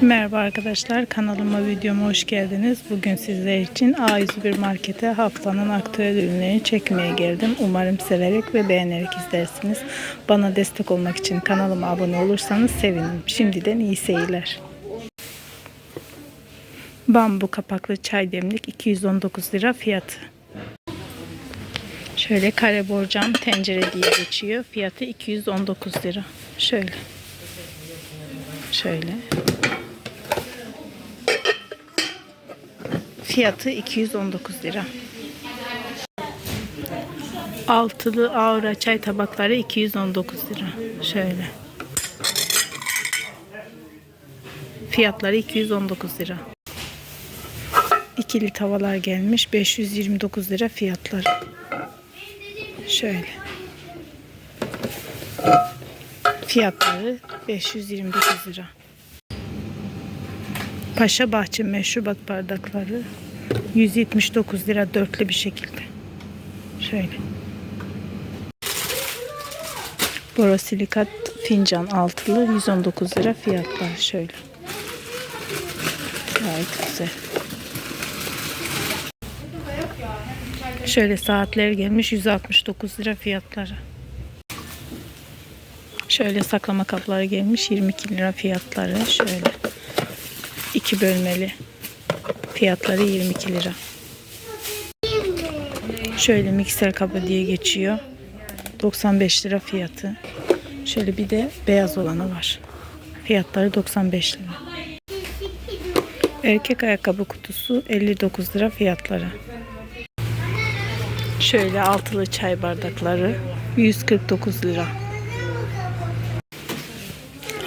Merhaba arkadaşlar kanalıma videoma hoş geldiniz. Bugün sizler için A101 Market'e haftanın aktüel ürünlerini çekmeye geldim. Umarım severek ve beğenerek izlersiniz. Bana destek olmak için kanalıma abone olursanız sevinirim. Şimdiden iyi seyirler. Bambu kapaklı çay demlik 219 lira fiyatı. Şöyle kare borcam tencere diye geçiyor. Fiyatı 219 lira. Şöyle. Şöyle. Fiyatı 219 lira. Altılı aura çay tabakları 219 lira. Şöyle. Fiyatları 219 lira. İkili tavalar gelmiş 529 lira fiyatları. Şöyle. Fiyatları 529 lira. Paşa Bahçe meşrubat bardakları 179 lira dörtlü bir şekilde. Şöyle. Borosilikat fincan altılı 119 lira fiyatlar şöyle. Gayet güzel. Şöyle saatler gelmiş 169 lira fiyatları. Şöyle saklama kapları gelmiş 22 lira fiyatları. Şöyle. iki bölmeli. Fiyatları 22 lira. Şöyle mikser kabı diye geçiyor. 95 lira fiyatı. Şöyle bir de beyaz olanı var. Fiyatları 95 lira. Erkek ayakkabı kutusu 59 lira fiyatları. Şöyle altılı çay bardakları 149 lira.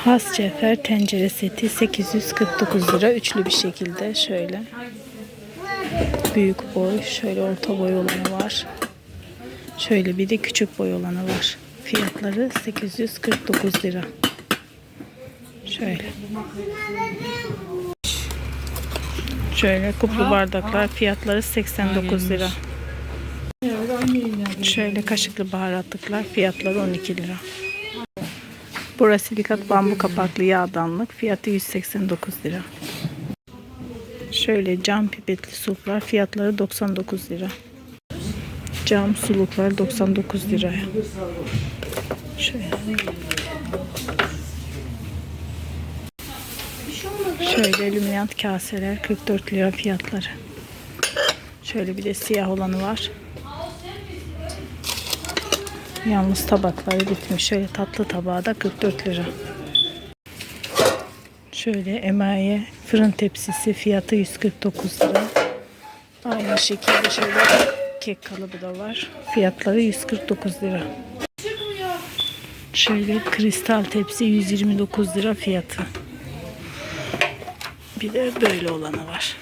Has cefer tencere seti 849 lira üçlü bir şekilde şöyle. Büyük boy, şöyle orta boy olanı var. Şöyle bir de küçük boy olanı var. Fiyatları 849 lira. Şöyle. Şöyle kuplu bardaklar fiyatları 89 lira. Şöyle kaşıklı baharatlıklar fiyatları 12 lira. Borosilikat bambu kapaklı yağdanlık fiyatı 189 lira. Şöyle cam pipetli suluklar fiyatları 99 lira. Cam suluklar 99 liraya. Şöyle. Şöyle lüminant kaseler 44 lira fiyatları. Şöyle bir de siyah olanı var. Yalnız tabakları bitmiş. Şöyle tatlı tabağı da 44 lira. Şöyle emaye fırın tepsisi fiyatı 149 lira. Aynı şekilde şöyle kek kalıbı da var. Fiyatları 149 lira. Şöyle kristal tepsi 129 lira fiyatı. Bir de böyle olanı var.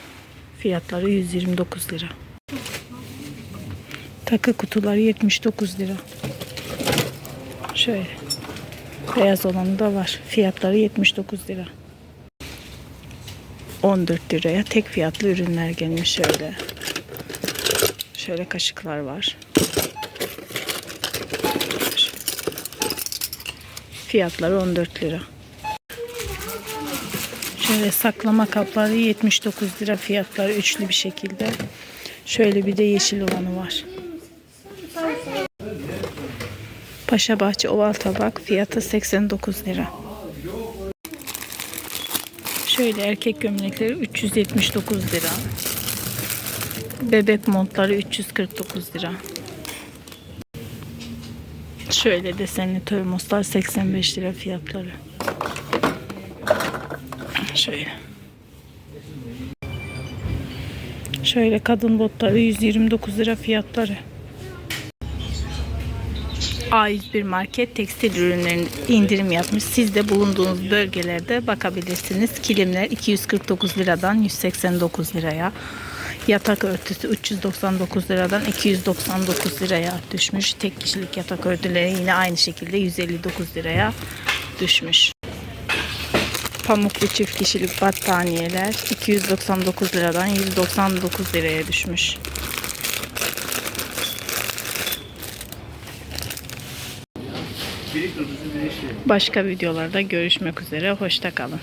Fiyatları 129 lira. Takı kutuları 79 lira. Şöyle. Beyaz olanı da var. Fiyatları 79 lira. 14 liraya tek fiyatlı ürünler gelmiş şöyle. Şöyle kaşıklar var. Fiyatları 14 lira. Şöyle saklama kapları 79 lira fiyatları üçlü bir şekilde. Şöyle bir de yeşil olanı var. Paşa Bahçe oval tabak fiyatı 89 lira. Şöyle erkek gömlekleri 379 lira. Bebek montları 349 lira. Şöyle desenli termoslar 85 lira fiyatları. Şöyle. Şöyle kadın botları 129 lira fiyatları. A101 market tekstil ürünlerinin indirim yapmış. Siz de bulunduğunuz bölgelerde bakabilirsiniz. Kilimler 249 liradan 189 liraya. Yatak örtüsü 399 liradan 299 liraya düşmüş. Tek kişilik yatak örtüleri yine aynı şekilde 159 liraya düşmüş. Pamuklu çift kişilik battaniyeler 299 liradan 199 liraya düşmüş. Başka videolarda görüşmek üzere. Hoşça kalın.